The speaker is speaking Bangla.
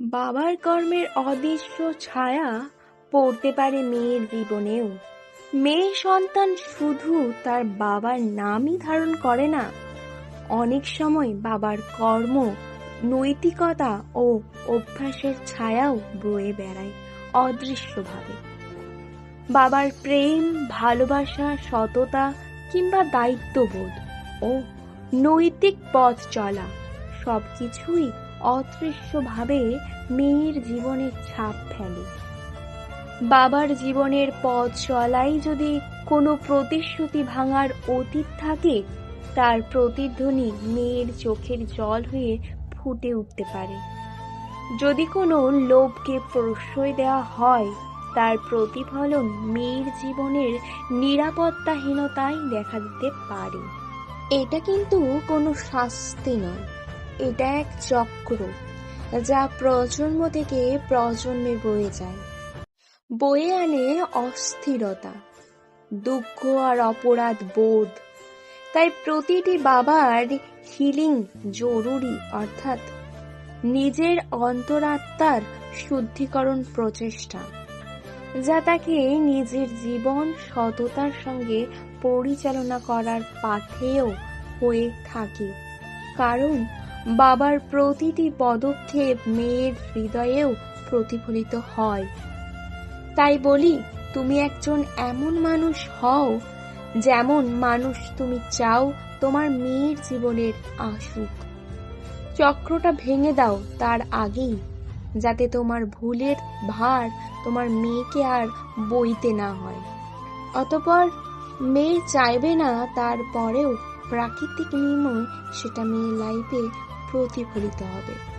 বাবার কর্মের অদৃশ্য ছায়া পড়তে পারে মেয়ের জীবনেও। মেয়ে সন্তান শুধু তার বাবার নামই ধারণ করে না, অনেক সময় বাবার কর্ম, নৈতিকতা ও অভ্যাসের ছায়াও বয়ে বেড়ায় অদৃশ্যভাবে। বাবার প্রেম, ভালোবাসা, সততা কিংবা দায়িত্ববোধ ও নৈতিক পথ চলা সবকিছুই অদৃশ্যভাবে মেয়ের জীবনে ছাপ ফেলে। বাবার জীবনের পথ চলাই যদি কোনো প্রতিশ্রুতি ভাঙার অতীত থাকে, তার প্রতিধ্বনি মেয়ের চোখের জল হয়ে ফুটে উঠতে পারে। যদি কোনো লোভকে প্রশ্রয় দেওয়া হয়, তার প্রতিফলন মেয়ের জীবনের নিরাপত্তাহীনতায় দেখা দিতে পারে। এটা কিন্তু কোনো শাস্তি নয়। এটা এক চক্র, যা প্রজন্ম থেকে প্রজন্মে বয়ে যায়। বয়ে আনে অস্থিরতা, দুঃখ আর অপরাধ বোধ। তাই প্রতিটি বাবার হিলিং জরুরি, অর্থাৎ নিজের অন্তরাত্মার শুদ্ধিকরণ প্রচেষ্টা, যা তাকে নিজের জীবন সততার সঙ্গে পরিচালনা করার পাথেও হয়ে থাকে। কারণ বাবার প্রতিটি পদক্ষেপ মেয়ের হৃদয়েও প্রতিফলিত হয়। তাই বলি, তুমি একজন এমন মানুষ হও, যেমন মানুষ তুমি চাও তোমার মেয়ের জীবনের আসুক। চক্রটা ভেঙে দাও তার আগেই, যাতে তোমার ভুলের ভার তোমার মেয়েকে আর বইতে না হয়। অতপর মেয়ে চাইবে না তারপরেও প্রাকৃতিক নিয়মে সেটা মেয়ের লাইফে প্রতিফলিত হবে।